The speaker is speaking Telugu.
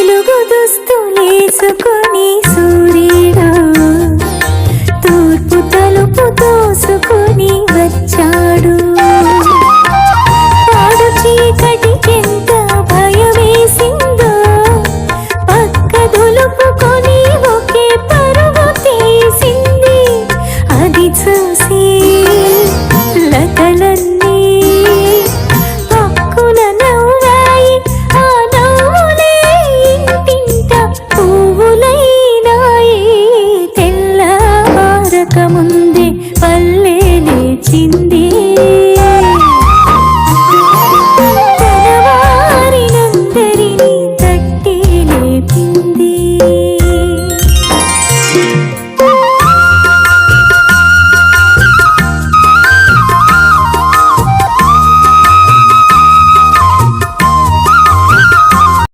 తెలుగు దుస్తులేసుకొని సూర్యుడా తూర్పు తలుపు తోసుకొని వచ్చాడు. పాడు చీకటికెంత భయమేసిందో పక్క దులుపుకొని ఒకే పరుగు తీసింది. అది చూసి కాకముందే పల్లె లేచింది.